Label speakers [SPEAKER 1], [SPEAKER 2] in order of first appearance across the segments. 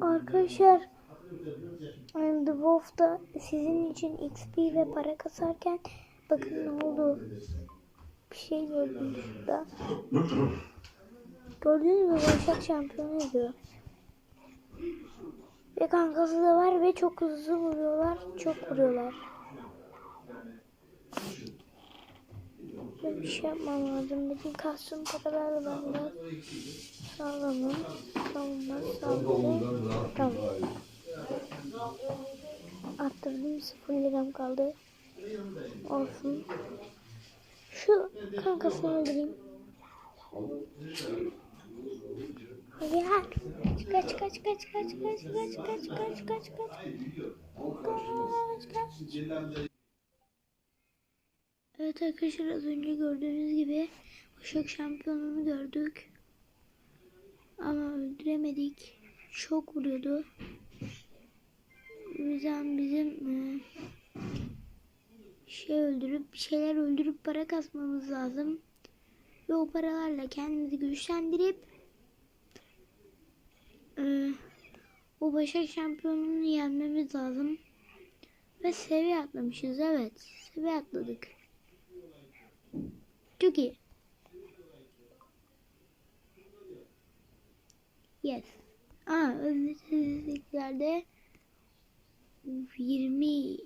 [SPEAKER 1] Arkadaşlar The Wolf'da sizin için XP ve para kasarken bakın ne oldu. Bir şey gördüm şurada. Gördünüz mü Başak şampiyon ediyor. Ve kankası da var ve çok hızlı vuruyorlar. Çok vuruyorlar. Böyle bir şey yapmam lazım. Bütün kastım paralarla ben biraz sağlamım. Savunma sağlamım. Tamam. Attırdım. Sıfır liram kaldı. Olsun. Şu kankasını öldüreyim. Kaç kaç kaç kaç kaç kaç kaç kaç kaç kaç kaç. Kaç kaç. Evet arkadaşlar az önce gördüğünüz gibi Başak şampiyonunu gördük. Ama öldüremedik. Çok vuruyordu. Yüzden bizim e, şey öldürüp şeyler öldürüp para kasmamız lazım. Ve o paralarla kendimizi güçlendirip e, o Başak şampiyonunu yenmemiz lazım. Ve seviye atlamışız evet. Seviye atladık. Çok iyi. Yes. Aa özelliklerde 20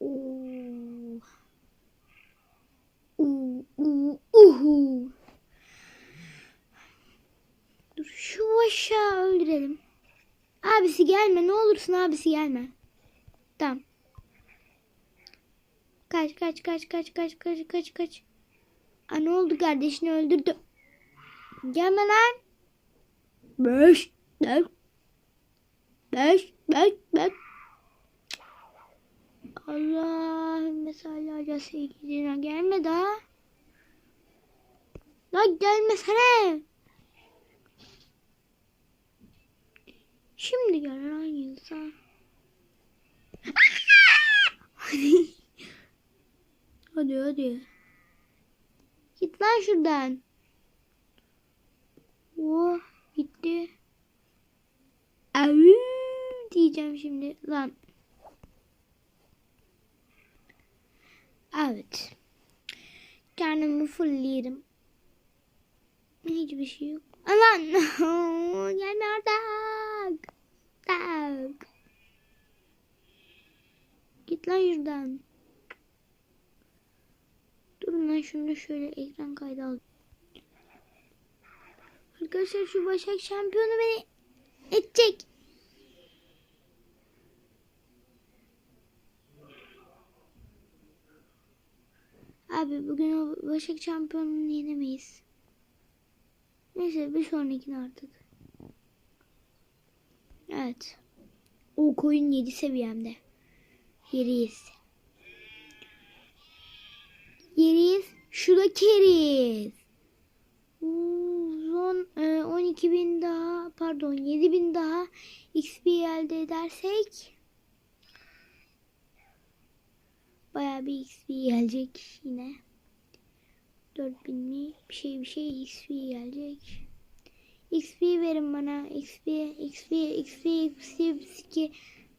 [SPEAKER 1] Oo. Oo, uhu. Dur şu aşağı öldürelim. Abisi gelme ne olursun abisi gelme. Tamam. Kaç kaç kaç kaç kaç kaç kaç kaç. Aa, ne oldu kardeşini öldürdü. Gelme lan. Beş. Beş. Beş. Beş. Beş. Allahümme salli ala seyyidina gelme daha. Lan gelmesene. Şimdi gel lan insan. Hadi. Hadi. Git lan şuradan. Oh gitti. Avü diyeceğim şimdi lan. Evet. Kendimi fullleyelim. Hiçbir şey yok. Aman gelme artık. Tak. Git lan şuradan. Lan şunu şöyle ekran kaydı al. Arkadaşlar şu Başak şampiyonu beni edecek. Abi bugün o Başak şampiyonunu yenemeyiz. Neyse bir sonrakine artık. Evet. O koyun 7 seviyemde. Yeriyiz. Yeriyiz. Şu da keriz. Son e, 12 bin daha pardon 7 bin daha XP elde edersek baya bir XP gelecek yine. 4000 mi? Bir şey bir şey XP gelecek. XP verin bana. XP, XP, XP, XP, XP,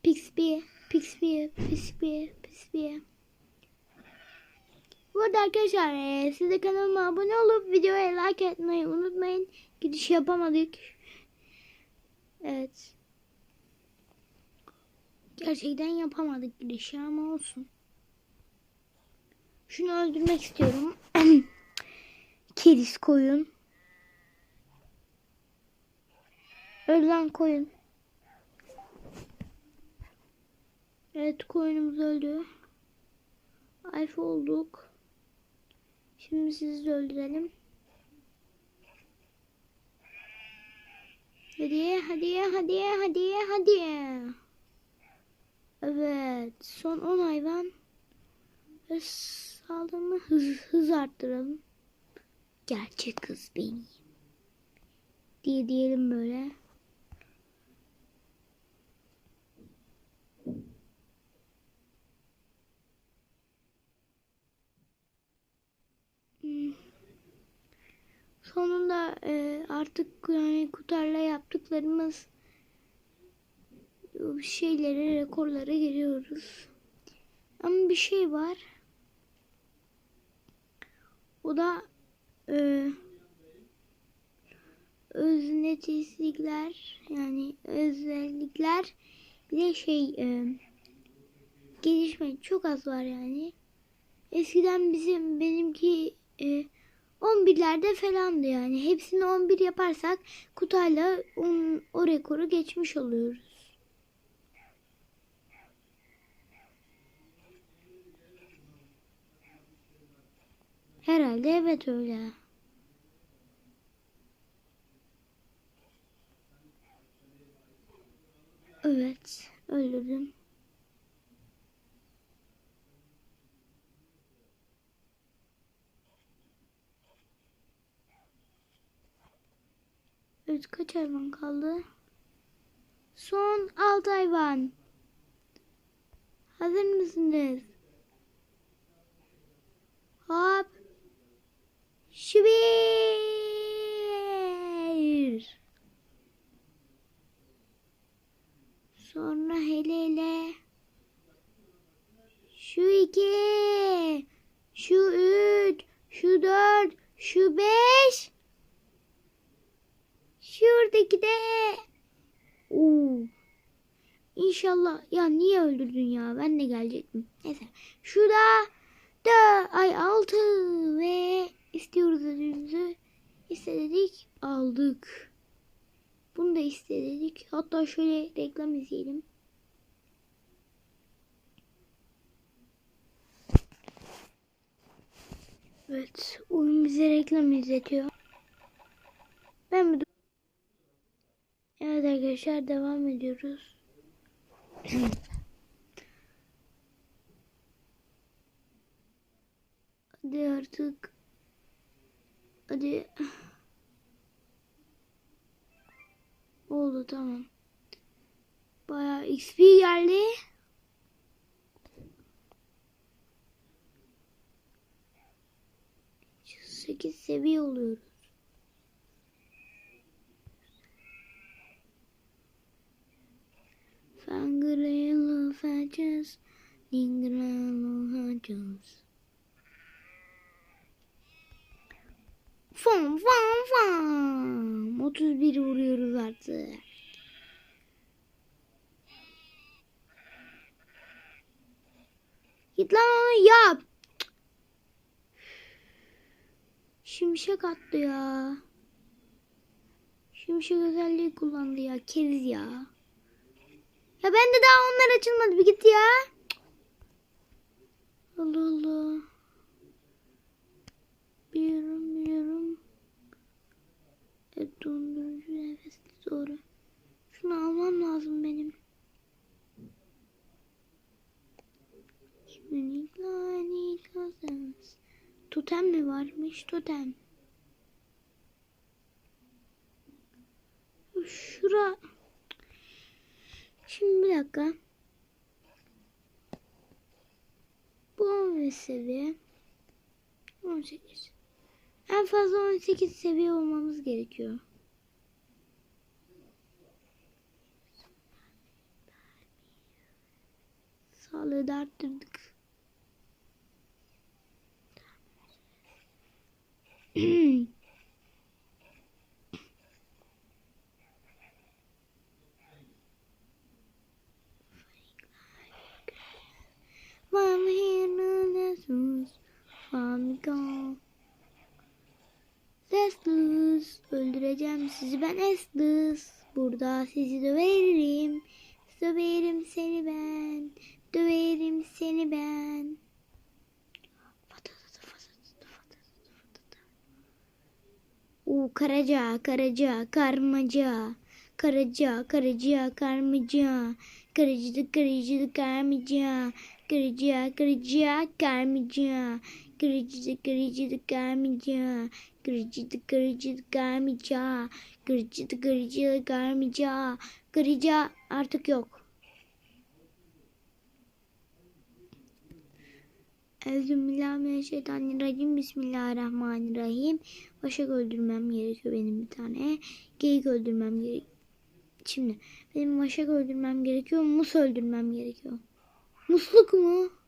[SPEAKER 1] XP, XP, XP, XP. Bu arada arkadaşlar e, siz de kanalıma abone olup videoya like etmeyi unutmayın. Gidiş yapamadık. Evet. Gerçekten yapamadık gidişi ama olsun. Şunu öldürmek istiyorum. Keriz koyun. Ölen koyun. Evet koyunumuz öldü. Alfa olduk. Şimdi sizi de öldürelim. Hadi hadi hadi hadi hadi. Evet son 10 hayvan. Ve sağlığımı hız, hız arttıralım. Gerçek kız benim. Diye diyelim böyle. Sonunda e, artık yani kutarla yaptıklarımız e, şeylere rekorlara giriyoruz. Ama bir şey var. O da e, öznetislikler yani özellikler bir de şey e, gelişme çok az var yani. Eskiden bizim benimki e, 11'lerde falandı yani. Hepsini 11 yaparsak Kutay'la on, o rekoru geçmiş oluyoruz. Herhalde evet öyle. Evet, öldürdüm. Evet, kaç hayvan kaldı? Son 6 hayvan. Hazır mısınız? Hop. Şibir. Sonra hele hele. Şu iki. Şu üç. Şu dört. Şu beş. Şuradaki de. Oo. İnşallah. Ya niye öldürdün ya? Ben de gelecektim. Neyse. Şurada da ay altı ve istiyoruz ödülümüzü. İstedik aldık. Bunu da istedik. Hatta şöyle reklam izleyelim. Evet, oyun bize reklam izletiyor. Ben mi? Evet arkadaşlar devam ediyoruz. Hadi artık. Hadi. Oldu tamam. Bayağı XP geldi. Sekiz seviye oluyoruz. Hatches. Fam fam fam. 31 vuruyoruz artık. Git lan yap. Şimşek attı ya. Şimşek özelliği kullandı ya. Keriz ya. Ya ben de daha onlar açılmadı. Bir git ya. Allah. Biliyorum biliyorum. Evet dondurucu nefes doğru. Şunu almam lazım benim. Totem mi varmış? Totem. Şura. Şimdi bir dakika. Bu 15 seviye. 18. En fazla 18 seviye olmamız gerekiyor. Sağlığı da arttırdık. sizi ben Estlus. Burada sizi döverim. Döverim seni ben. Döverim seni ben. Oo, karaca, karaca, karmaca. Karaca, karaca, karmaca. Karıcıdı, karıcıdı, karmaca. Karaca, karaca, karmaca. Kırıcıdı, kırıcıdı, karmaca. Kırıcıdı, kırıcıdı, karmaca. Kırıcıdı, kırıcıdı, karmaca. Kırıca artık yok. Euzubillahimineşşeytanirracim. Bismillahirrahmanirrahim. Başak öldürmem gerekiyor benim bir tane. Geyik öldürmem gerek. Şimdi benim başak öldürmem gerekiyor. Mus öldürmem gerekiyor. Musluk mu?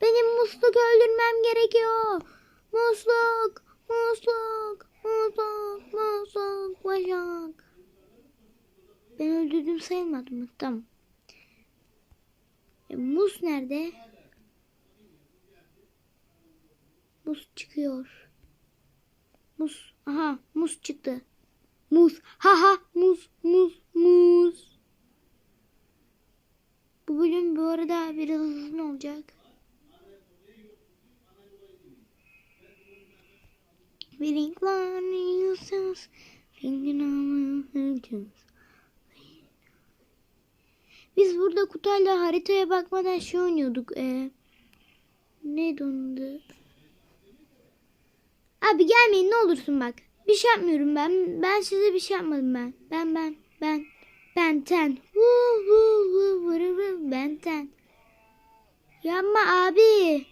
[SPEAKER 1] Benim musluk öldürmem gerekiyor. Musluk, musluk, musluk, musluk, başak. Ben öldürdüm sayılmadı mı? Tamam. E, mus nerede? Mus çıkıyor. Mus. Aha mus çıktı. Mus. Ha ha mus mus mus. Bu bölüm bu arada biraz uzun olacak. Bilikleniyorsunuz. Biz burada kutayla haritaya bakmadan şey oynuyorduk. Ee, neydi onun? Abi gelmeyin ne olursun bak. Bir şey yapmıyorum ben. Ben size bir şey yapmadım ben. Ben ben ben. Ben ten. Vuu, vuu, vuu, vuru, vuru, Ben ten. Yapma abi.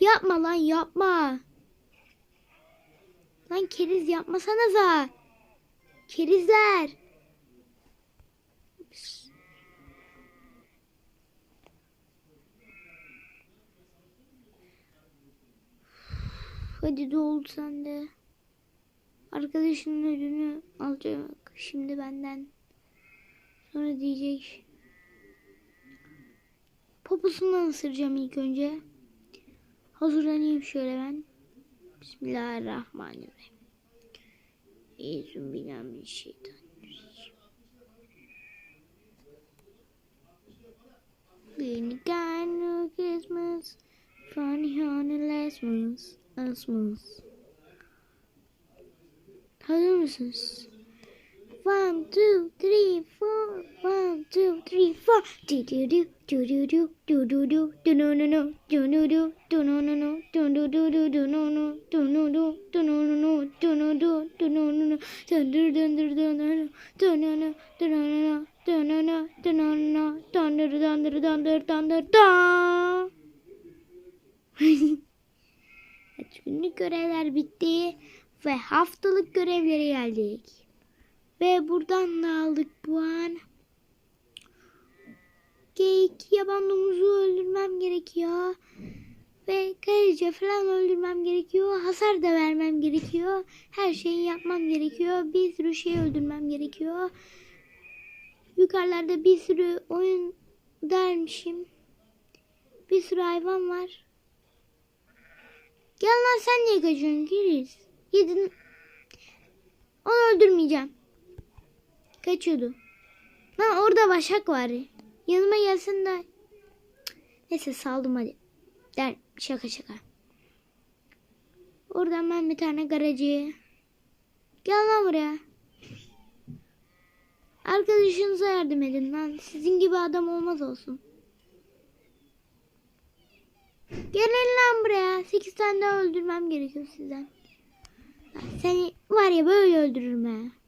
[SPEAKER 1] Yapma lan yapma. Lan keriz yapmasanıza. Kerizler. Hadi doğul sen de. Arkadaşının ödünü alacak şimdi benden. Sonra diyecek. Poposundan ısıracağım ilk önce. Hazırlanayım şöyle ben. Bismillahirrahmanirrahim. Eûzü billahi mineşşeytanirracim. Been kind of Christmas, funny honey last month, last month. Hazır mısınız? One, two, three, four. One, two, three, four. Do do do do do do do do do do no no no do no do do no no no do no do do do no no do no do do no no no do no do do no no no do do do do do no do no no do no no do no no do no no thunder thunder thunder thunder da. Evet, günlük görevler bitti ve haftalık görevlere geldik. Ve buradan da aldık puan. Geyik yaban domuzu öldürmem gerekiyor. Ve karınca falan öldürmem gerekiyor. Hasar da vermem gerekiyor. Her şeyi yapmam gerekiyor. Bir sürü şey öldürmem gerekiyor. Yukarılarda bir sürü oyun dermişim. Bir sürü hayvan var. Gel lan sen niye kaçıyorsun Giriz? Yedin. Onu öldürmeyeceğim. Kaçıyordu. Lan orada başak var. Yanıma gelsin de. Neyse saldım hadi. Der şaka şaka. Oradan ben bir tane garajı. Gel lan buraya. Arkadaşınıza yardım edin lan. Sizin gibi adam olmaz olsun. Gelin lan buraya. Sekiz tane daha öldürmem gerekiyor sizden. Seni var ya böyle öldürürüm ha.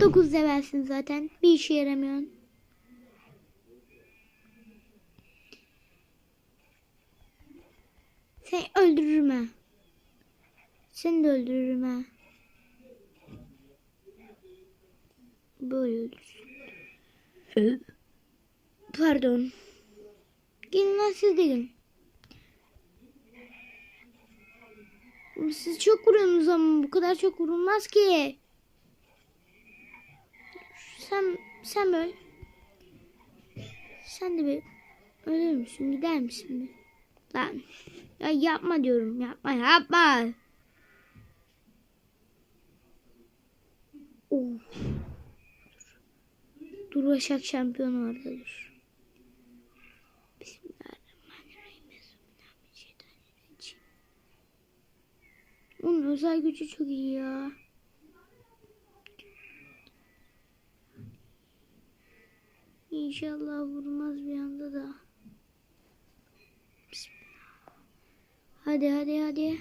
[SPEAKER 1] Dokuz levelsin zaten. Bir işe yaramıyorsun. Seni öldürürüm ha. Seni de öldürürüm ha. Böyle öldürsün. Pardon. Gelin lan siz de gelin. Siz çok vuruyorsunuz ama bu kadar çok vurulmaz ki. Sen böyle. Sen de bir ölür müsün? Gider misin bir? Lan. Ya yapma diyorum. Yapma yapma. Of. Dur Başak şampiyonu orada dur. Bismillahirrahmanirrahim. Bismillahirrahmanirrahim. Onun özel gücü çok iyi ya. İnşallah vurmaz bir anda da. Bismillah. Hadi hadi hadi.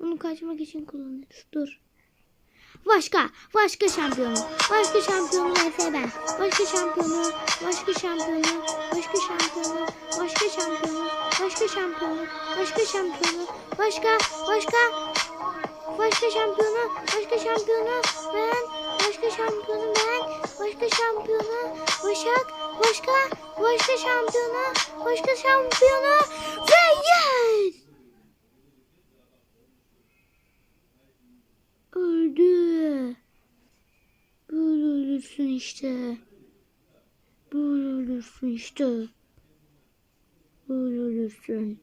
[SPEAKER 1] Onu kaçmak için kullanırız. Dur. Başka. Başka şampiyonu. Başka şampiyonu vs ben. Başka şampiyonu. Başka şampiyonu. Başka şampiyonu. Başka şampiyonu. Başka şampiyonu. Başka şampiyonu. Başka. Başka. Başka şampiyonu. Başka şampiyonu. Ben. Başka şampiyonu ben. Başka şampiyonu. Başak. Başka. Başka şampiyonu. Başka şampiyonu. Yes! Öldü. Böyle ölürsün işte. Böyle ölürsün işte. Böyle ölürsün.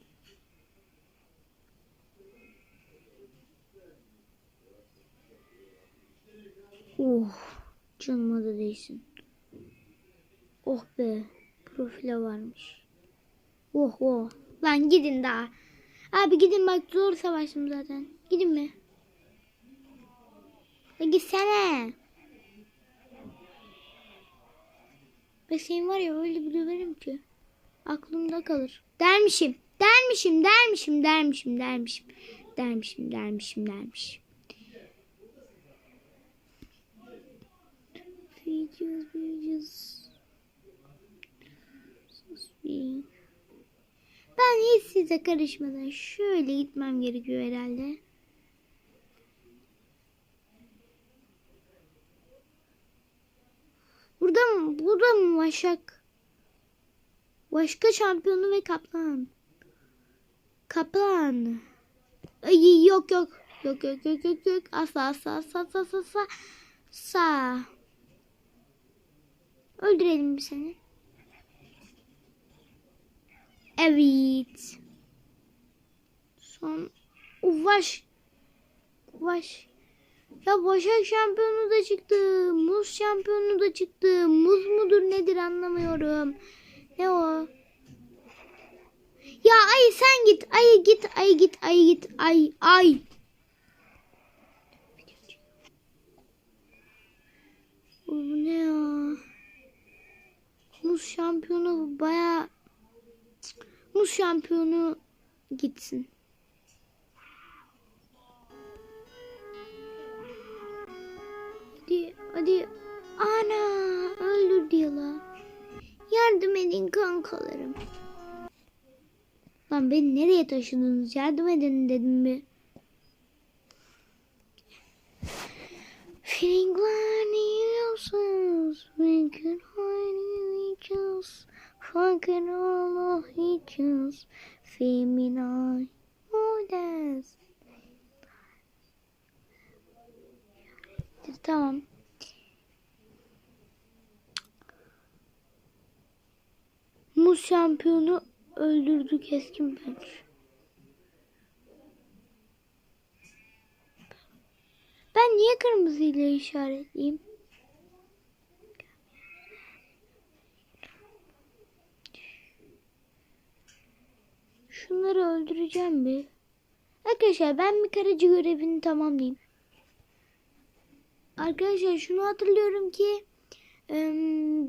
[SPEAKER 1] Oh. Canıma da değsin. Oh be. Profile varmış. Oh oh. Lan gidin daha. Abi gidin bak zor savaştım zaten. Gidin mi? Ya gitsene. Ben senin var ya öyle bir döverim ki. Aklımda kalır. Dermişim. Dermişim, dermişim, dermişim, dermişim. Dermişim, dermişim, dermişim. Videos, videos. Sus bir. Ben hiç size karışmadan şöyle gitmem gerekiyor herhalde. Burada mı? Burada mı Başak? Başka şampiyonu ve kaplan. Kaplan. Ay, yok yok. Yok yok yok yok yok. Asla asla asla asla asla asla. Öldürelim mi seni? Evet. Son. Uvaş. Uvaş. Ya Başak şampiyonu da çıktı. Muz şampiyonu da çıktı. Muz mudur nedir anlamıyorum. Ne o? Ya ay sen git. Ay git. Ay git. Ay git. Ay ay. Bu ne ya? Muz şampiyonu baya Muz şampiyonu gitsin. Hadi hadi. Ana öldür diyorlar. Yardım edin kankalarım. Lan beni nereye taşıdınız? Yardım edin dedim mi? Fucking all of. Tamam. Muz şampiyonu öldürdü keskin penç. Ben niye kırmızıyla işaretleyeyim? Şunları öldüreceğim bir. Arkadaşlar ben bir karıcı görevini tamamlayayım. Arkadaşlar şunu hatırlıyorum ki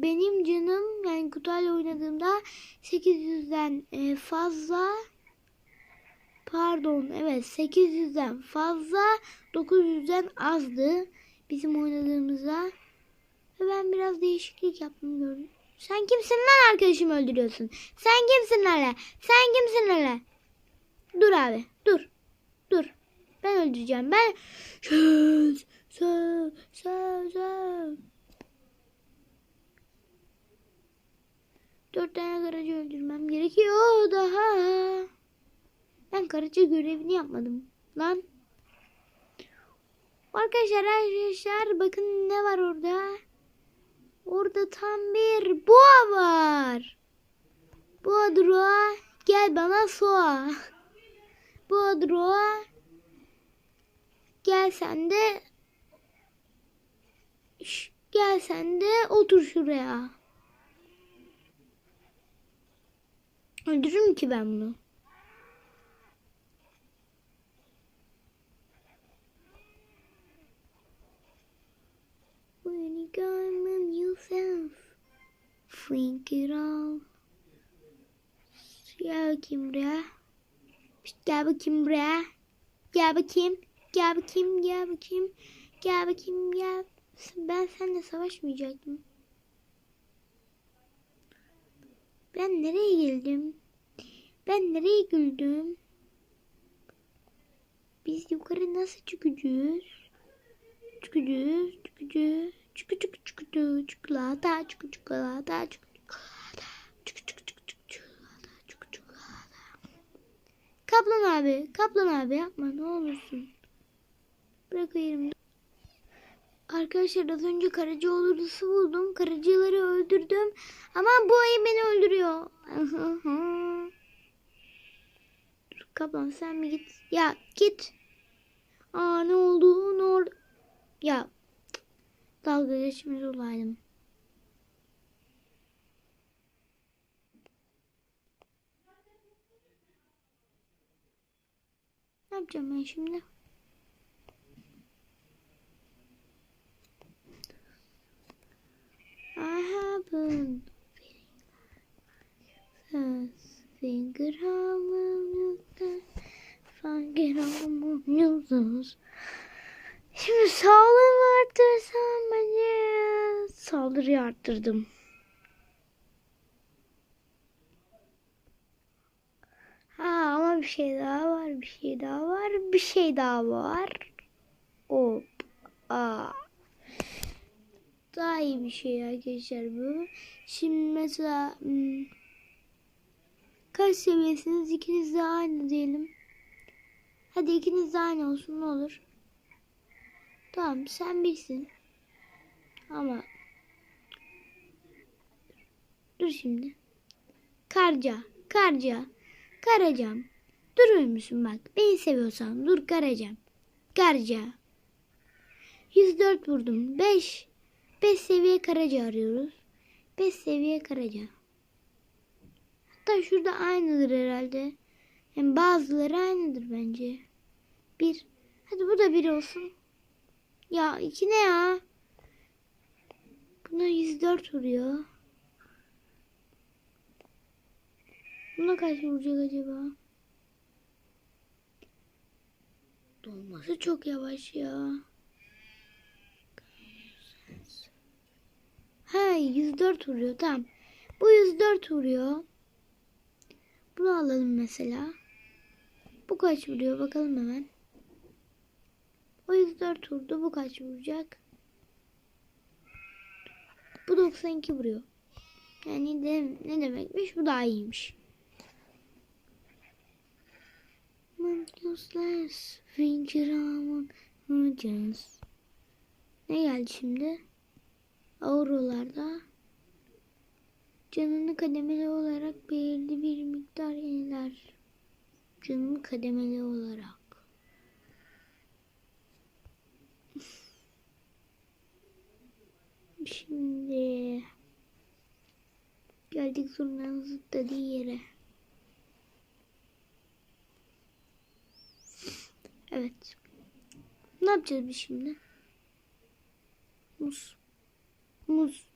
[SPEAKER 1] benim canım yani Kutay'la oynadığımda 800'den e, fazla pardon evet 800'den fazla 900'den azdı bizim oynadığımızda ve ben biraz değişiklik yaptım gördüm. Sen kimsin lan arkadaşımı öldürüyorsun? Sen kimsin lan? Sen kimsin lan? Dur abi dur dur ben öldüreceğim ben söz söz söz Dört tane karıcı öldürmem gerekiyor daha. Ben karıcı görevini yapmadım. Lan. Arkadaşlar arkadaşlar bakın ne var orada. Orada tam bir boğa var. Boğa dura gel bana soğa. Boğa dura gel sen de gel sen de otur şuraya. Öldürürüm ki ben bunu. Go and yourself, think it all. Gel bakayım buraya. Gel bakayım buraya. Gel bakayım. Gel bakayım. Gel bakayım. Gel bakayım gel. Ben seninle savaşmayacaktım. Ben nereye geldim? Ben nereye güldüm? Biz yukarı nasıl çıkacağız? Çıkacağız, çıkacağız. Çıkı çıkı çıkı çıkı çikolata, çıkı çikolata, çıkı çikolata, çıkı çıkı çıkı çıkı çikolata, çıkı çikolata. Kaplan abi, Kaplan abi yapma ne olursun. Bırak o yerimi. Arkadaşlar az önce Karacaoğlu'su buldum. Karacıları öldürdüm. Ama bu ayı beni öldürüyor. Dur kaplan sen mi git? Ya git. Aa ne oldu? Ne oldu? Ya dalga geçmez olaydım. Ne yapacağım ben şimdi? I haven't finger how will you finger how will Şimdi sağlığımı arttırsam bence saldırıyı arttırdım. Ha ama bir şey daha var, bir şey daha var, bir şey daha var. Hop. Aa. Daha iyi bir şey arkadaşlar bu. Şimdi mesela hmm, kaç seviyesiniz? İkiniz de aynı diyelim. Hadi ikiniz de aynı olsun ne olur. Tamam sen bilsin. Ama dur şimdi. Karca, karca, karacam. Durur musun bak? Beni seviyorsan dur karacam. Karca. 104 vurdum. 5. 5 seviye karaca arıyoruz. 5 seviye karaca. Hatta şurada aynıdır herhalde. Hem bazıları aynıdır bence. Bir. Hadi bu da bir olsun. Ya iki ne ya? Buna 104 vuruyor. Buna kaç vuracak acaba? Dolması çok yavaş ya. Ha 104 vuruyor tamam. Bu 104 vuruyor. Bunu alalım mesela. Bu kaç vuruyor bakalım hemen. O 104 vurdu. Bu kaç vuracak? Bu 92 vuruyor. Yani de, ne demekmiş? Bu daha iyiymiş. Useless finger on urgence. Ne geldi şimdi? Avrolarda canını kademeli olarak belirli bir miktar yeniler. Canını kademeli olarak. Şimdi geldik zurnanın zıpladığı yere. Evet. Ne yapacağız biz şimdi? Muz. Muz.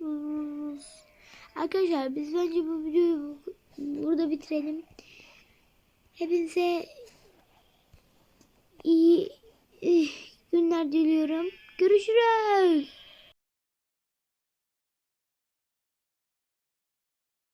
[SPEAKER 1] Muz. Arkadaşlar biz bence bu videoyu burada bitirelim. Hepinize iyi, günler diliyorum. Görüşürüz.